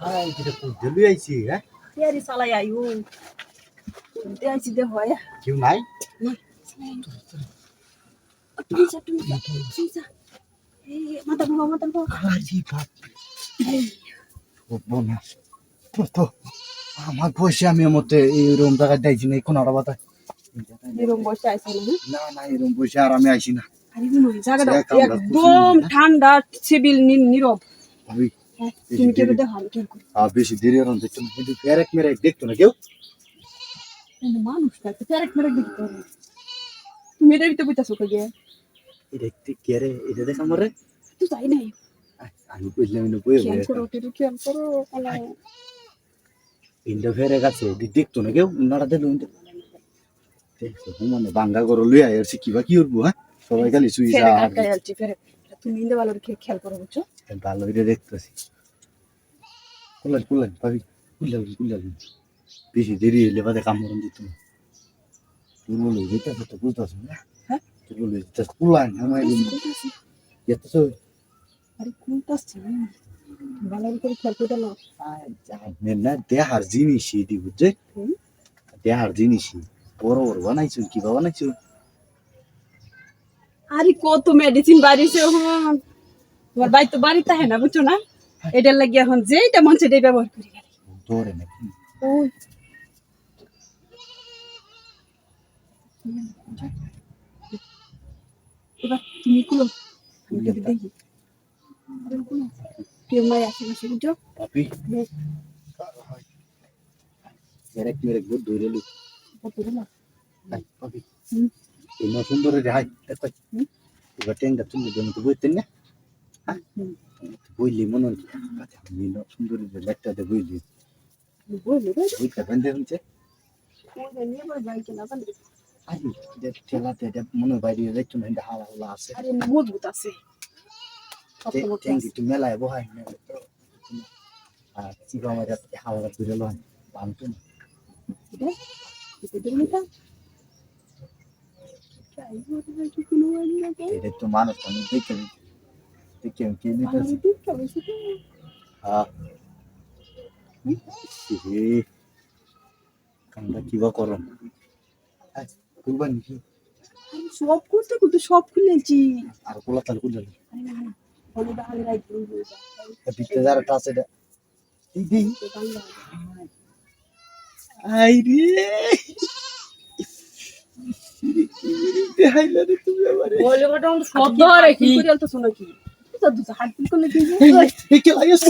High এটা কোন দিলু আইছি হ্যাঁ? তেরি চালাই আইও। দেয়াইছি দে হয়। কেউ নাই? তুমি যা তুমি যা তুমি যা। এই মাথা বাবা মাথা বাবা আরে বাপ ও বোনা তো তো আমার বসে আমি মতে এই রুম জায়গায় যাইছি না কোন আড়া বাতা এরকম বসে আইছে না না রুম বসে আর আমি আইছি না। আরে জায়গাটা একদম ঠান্ডা সিভিল নীরব ভাবি তুমি যে কেউ দেরি- দেখো আমি কেউ করি আর বেশি দেরি আর দেখতো না কিন্তু ফেরেক মেরে দেখতো না কেউ? কিন্তু মানুষটা তো ফেরেক ফেরেক দেখতে হবে। তুমি এটার ভিতরে বুঝতেছো কে গিয়ে? এটা একটু কে রে? এটা দেখ আমার। তুই নাই। আমি না বই করো করো আল্লাহ। ইন্ডা ফেরেক দেখতো না কেউ? নাড়া দিল মানে বাঙ্গা করো লুই আর কিবা কি উঠবো হ্যাঁ? সবাই খালি তুমি ইন্দে ভালো করে খেয়াল করো বুঝছ? ভালো করে দেখতেছি। কুলান কুলান ভাবি কুলান কুলান বেশি দেরি হইলে বাদে কামড় দিত না দুর্বল হয়ে যেতে তো বুঝতেছ না? হ্যাঁ? দুর্বল হয়ে যেতে কুলান আমার এত তো আরে কোনটা ভালো করে খেয়াল করে নাও। না দেহার বুঝছে দেহার জিনিসই। বড় বড় বানাইছো কিবা বানাইছো? আরে কত মেডিসিন বাড়িছে তোমার বাড়ি তো বাড়িতে হয় না বুঝছ না? এটার লাগি এখন যেটা মন সেটাই ব্যবহার করি। দৌড়ে নাকি? এবার তুমি কুলো আমি তোকে দেখি। কেউ নাই আশেপাশে বুঝছ? পাপি। মেরেক মেরেক দৌড়ে লু কত দিলাম Ay, হুম। এই না সুন্দর রে হাই দেখো হুম। এবার টেঙ্গা তুমি যেন তো বইতেন না হুম। বইলি মনে হচ্ছে আমি না সুন্দর রে লেখটা দে বইলি বুঝলি বুঝলি বইটা বেঁধে হচ্ছে ওই নিয়ে বড় বাইকে না জানি আই যে ঠেলাতে এটা মনে বাইরে দেখছ না এটা হাওয়া হাওয়া আছে আরে মজবুত আছে শক্ত মতো টেঙ্গি আছে। তুমি মেলায় বহাই আর চিপা আমার হাওয়া দূরে লয় বানতো না এটা কোনো তো মানুষ আমি দেখে দেখে আমি হ্যাঁ হে কামটা কিবা করো কুরবানি কি সব করতে করতে সব খুলেছি আর কোলা তাল কুলে আরে না না বলে বা আমি রাইট বলব দিতে যারা টাস এটা এই আই রে। দেখাইলা রে তুমি আমারে বলে ওটা সব ধরে কি করে আলতো শোনো কি তো হাত দিল করলে কি এই কে লাগাইছ